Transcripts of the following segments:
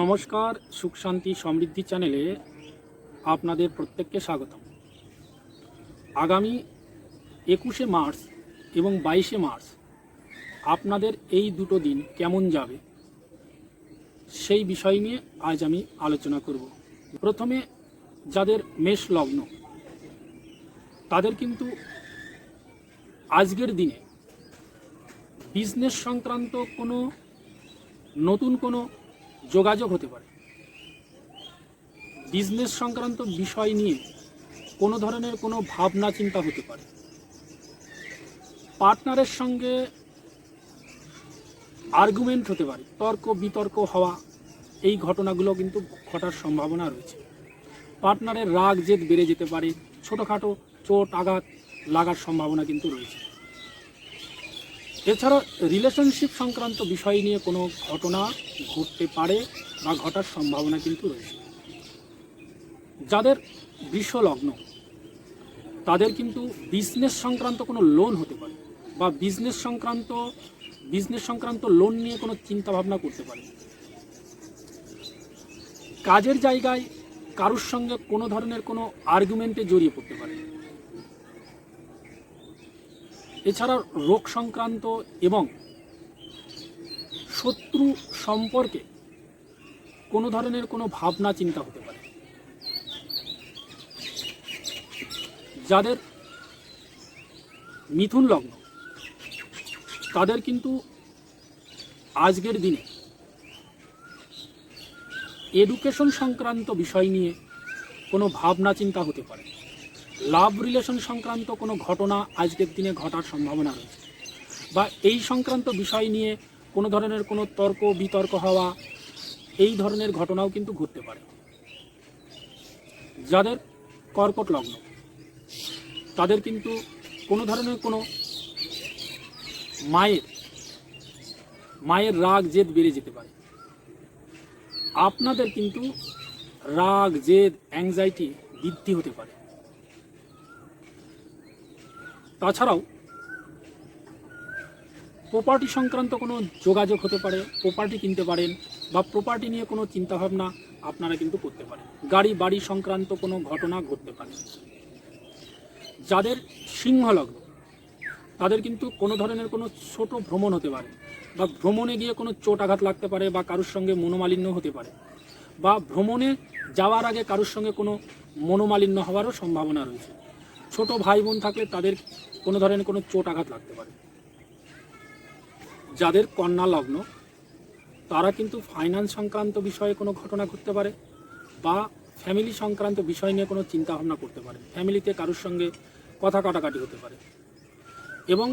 নমস্কার, সুখ শান্তি সমৃদ্ধি চ্যানেলে আপনাদের প্রত্যেককে স্বাগতম। আগামী একুশে মার্চ এবং বাইশে মার্চ আপনাদের এই দুটো দিন কেমন যাবে সেই বিষয় নিয়ে আজ আমি আলোচনা করব। প্রথমে যাদের মেষ লগ্ন, তাদের কিন্তু আজকের দিনে বিজনেস সংক্রান্ত কোনো নতুন কোনো যোগাযোগ হতে পারে। বিজনেস সংক্রান্ত বিষয় নিয়ে কোনো ধরনের কোনো ভাবনা, চিন্তা হতে পারে। পার্টনারের সঙ্গে আর্গুমেন্ট হতে পারে। তর্ক, বিতর্ক হওয়া, এই ঘটনাগুলো কিন্তু ঘটার সম্ভাবনা রয়েছে। পার্টনারের রাগ জেদ বেড়ে যেতে পারে। ছোটোখাটো চোট আঘাত লাগার সম্ভাবনা কিন্তু রয়েছে। এছাড়া রিলেশনশিপ সংক্রান্ত বিষয় নিয়ে কোনো ঘটনা ঘটতে পারে বা ঘটার সম্ভাবনা কিন্তু রয়েছে। যাদের বৃষ লগ্ন তাদের কিন্তু বিজনেস সংক্রান্ত কোনো লোন হতে পারে বা বিজনেস সংক্রান্ত বিজনেস সংক্রান্ত লোন নিয়ে কোনো চিন্তা ভাবনা করতে পারে। কাজের জায়গায় কারুর সঙ্গে কোনো ধরনের কোনো আর্গুমেন্টে জড়িয়ে পড়তে পারে। এছাড়া রোগ সংক্রান্ত এবং শত্রু সম্পর্কে কোনো ধরনের কোনো ভাবনা, চিন্তা হতে পারে। যাদের মিথুন লগ্ন, তাদের কিন্তু আজকের দিনে এডুকেশন সংক্রান্ত বিষয় নিয়ে কোনো ভাবনা, চিন্তা হতে পারে। লাভ রিলেশন সংক্রান্ত কোনো ঘটনা আজকের দিনে ঘটার সম্ভাবনা রয়েছে। বা এই সংক্রান্ত বিষয় নিয়ে কোনো ধরনের কোনো তর্ক, বিতর্ক হওয়া, এই ধরনের ঘটনাও কিন্তু ঘটতে পারে। যাদের কর্কট লগ্ন, তাদের কিন্তু কোনো ধরনের কোনো মায়ের মায়ের রাগ, জেদ বেড়ে যেতে পারে। আপনাদের কিন্তু রাগ, জেদ অ্যাংজাইটি বৃদ্ধি হতে পারে। তাছাড়াও প্রপার্টি সংক্রান্ত কোনো যোগাযোগ হতে পারে প্রপার্টি কিনতে পারেন বা প্রপার্টি নিয়ে কোনো চিন্তাভাবনা আপনারা কিন্তু করতে পারেন। গাড়ি, বাড়ি সংক্রান্ত কোনো ঘটনা ঘটতে পারে। যাদের সিংহলগ্ন, তাদের কিন্তু কোনো ধরনের কোনো ছোট ভ্রমণ হতে পারে বা ভ্রমণে গিয়ে কোনো চোট আঘাত লাগতে পারে বা কারোর সঙ্গে মনোমালিন্য হতে পারে বা ভ্রমণে যাওয়ার আগে কারোর সঙ্গে কোনো মনোমালিন্য হওয়ারও সম্ভাবনা রয়েছে। ছোট ভাই বোন থাকলে তাদের কোনো ধরনের কোনো চোট আঘাত লাগতে পারে। যাদের কন্যা লগ্ন, তারা কিন্তু ফাইন্যান্স সংক্রান্ত বিষয়ে কোনো ঘটনা ঘটতে পারে বা ফ্যামিলি সংক্রান্ত বিষয় নিয়ে কোনো চিন্তা ভাবনা করতে পারে। ফ্যামিলিতে কারোর সঙ্গে কথা কাটাকাটি হতে পারে। এবং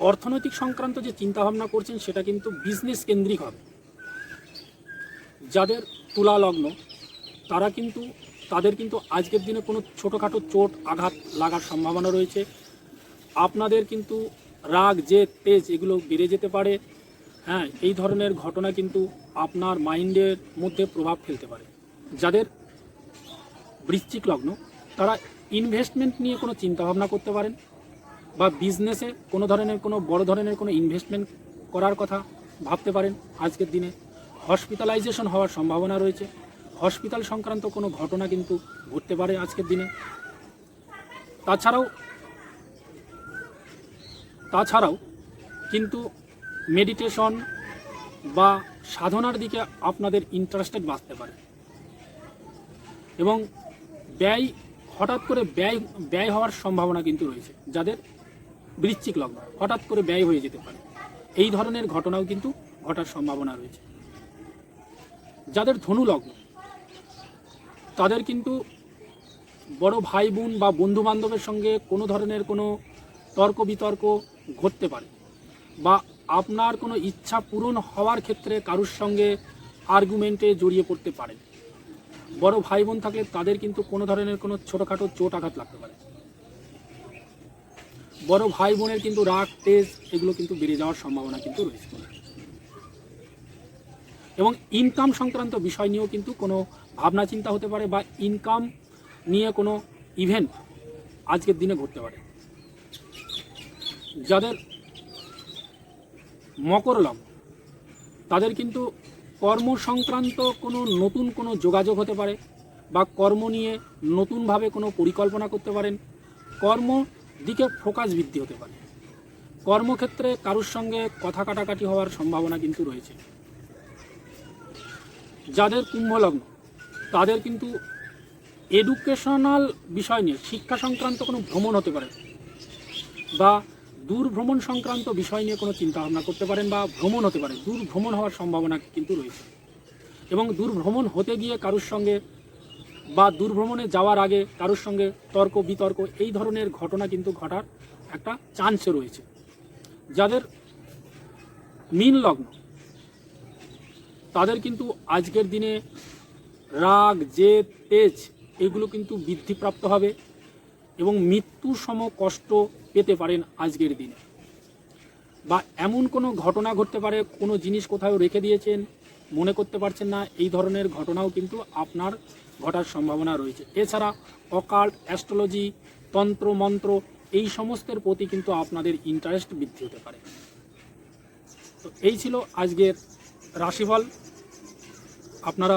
অর্থনৈতিক সংক্রান্ত যে চিন্তা ভাবনা করছেন, সেটা কিন্তু বিজনেস কেন্দ্রিক হবে। যাদের তুলা লগ্ন, তারা কিন্তু তাদের কিন্তু আজকের দিনে কোনো ছোটোখাটো চোট আঘাত লাগার সম্ভাবনা রয়েছে। আপনাদের কিন্তু রাগ, জেদ, তেজ এগুলো বেড়ে যেতে পারে। হ্যাঁ এই ধরনের ঘটনা কিন্তু আপনার মাইন্ডের মধ্যে প্রভাব ফেলতে পারে। যাদের বৃশ্চিক লগ্ন, তারা ইনভেস্টমেন্ট নিয়ে কোনো চিন্তাভাবনা করতে পারেন বা বিজনেসে কোনো ধরনের কোনো বড় ধরনের কোনো ইনভেস্টমেন্ট করার কথা ভাবতে পারেন। আজকের দিনে হসপিটালাইজেশন হওয়ার সম্ভাবনা রয়েছে। হসপিটাল সংক্রান্ত কোনো ঘটনা কিন্তু ঘটতে পারে আজকের দিনে। তাছাড়াও তাছাড়াও কিন্তু মেডিটেশন বা সাধনার দিকে আপনাদের ইন্টারেস্টেড বাঁচতে পারে। এবং ব্যয়, হঠাৎ করে ব্যয় ব্যয় হওয়ার সম্ভাবনা কিন্তু রয়েছে যাদের বৃশ্চিক লগ্ন, হঠাৎ করে ব্যয় হয়ে যেতে পারে। এই ধরনের ঘটনাও কিন্তু ঘটার সম্ভাবনা রয়েছে। যাদের ধনু লগ্ন তাদের কিন্তু বড় ভাই বোন বা বন্ধু বান্ধবের সঙ্গে কোনো ধরনের কোনো তর্ক বিতর্ক ঘটতে পারে বা আপনার কোনো ইচ্ছা পূরণ হওয়ার ক্ষেত্রে কারুর সঙ্গে আর্গুমেন্টে জড়িয়ে পড়তে পারে। বড় ভাই বোন থাকলে তাদের কিন্তু কোনো ধরনের কোনো ছোটোখাটো চোট আঘাত লাগতে পারে। বড় ভাই বোনের কিন্তু রাগ, তেজ এগুলো কিন্তু বেড়ে যাওয়ার সম্ভাবনা কিন্তু রয়েছে। এবং ইনকাম সংক্রান্ত বিষয় নিয়েও কিন্তু কোনো ভাবনা চিন্তা হতে পারে বা ইনকাম নিয়ে কোনো ইভেন্ট আজকের দিনে ঘটতে পারে। যাদের মকর লগ্ন, তাদের কিন্তু কর্ম সংক্রান্ত কোনো নতুন কোনো যোগাযোগ হতে পারে বা কর্ম নিয়ে নতুনভাবে কোনো পরিকল্পনা করতে পারেন। কর্ম দিকে ফোকাস বৃদ্ধি হতে পারে। কর্মক্ষেত্রে কারোর সঙ্গে কথা কাটাকাটি হওয়ার সম্ভাবনা কিন্তু রয়েছে। যাদের কুম্ভ লগ্ন তাদের কিন্তু এডুকেশনাল বিষয় নিয়ে, শিক্ষা সংক্রান্ত কোনো ভ্রমণ হতে পারে বা দূর ভ্রমণ সংক্রান্ত বিষয় নিয়ে কোনো চিন্তা ভাবনা করতে পারেন বা ভ্রমণ হতে পারে দূর ভ্রমণ হওয়ার সম্ভাবনা কিন্তু রয়েছে। এবং দূর ভ্রমণ হতে গিয়ে কারোর সঙ্গে বা দূর ভ্রমণে যাওয়ার আগে কারোর সঙ্গে তর্ক বিতর্ক এই ধরনের ঘটনা কিন্তু ঘটার একটা চান্স রয়েছে। যাদের মীন লগ্ন, তাদের কিন্তু আজকের দিনে রাগ, জেদ, তেজ, এগুলো কিন্তু বৃদ্ধিপ্রাপ্ত হবে এবং মৃত্যু সম কষ্ট পেতে পারেন আজকের দিনে। বা এমন কোনো ঘটনা ঘটতে পারে, কোনো জিনিস কোথাও রেখে দিয়েছেন, মনে করতে পারছেন না, এই ধরনের ঘটনাও কিন্তু আপনার ঘটার সম্ভাবনা রয়েছে। এছাড়া অকাল্ট অ্যাস্ট্রোলজি, তন্ত্র, মন্ত্র, এই সমস্তের প্রতি কিন্তু আপনাদের ইন্টারেস্ট বৃদ্ধি হতে পারে। তো এই ছিল আজকের রাশিফল। আপনারা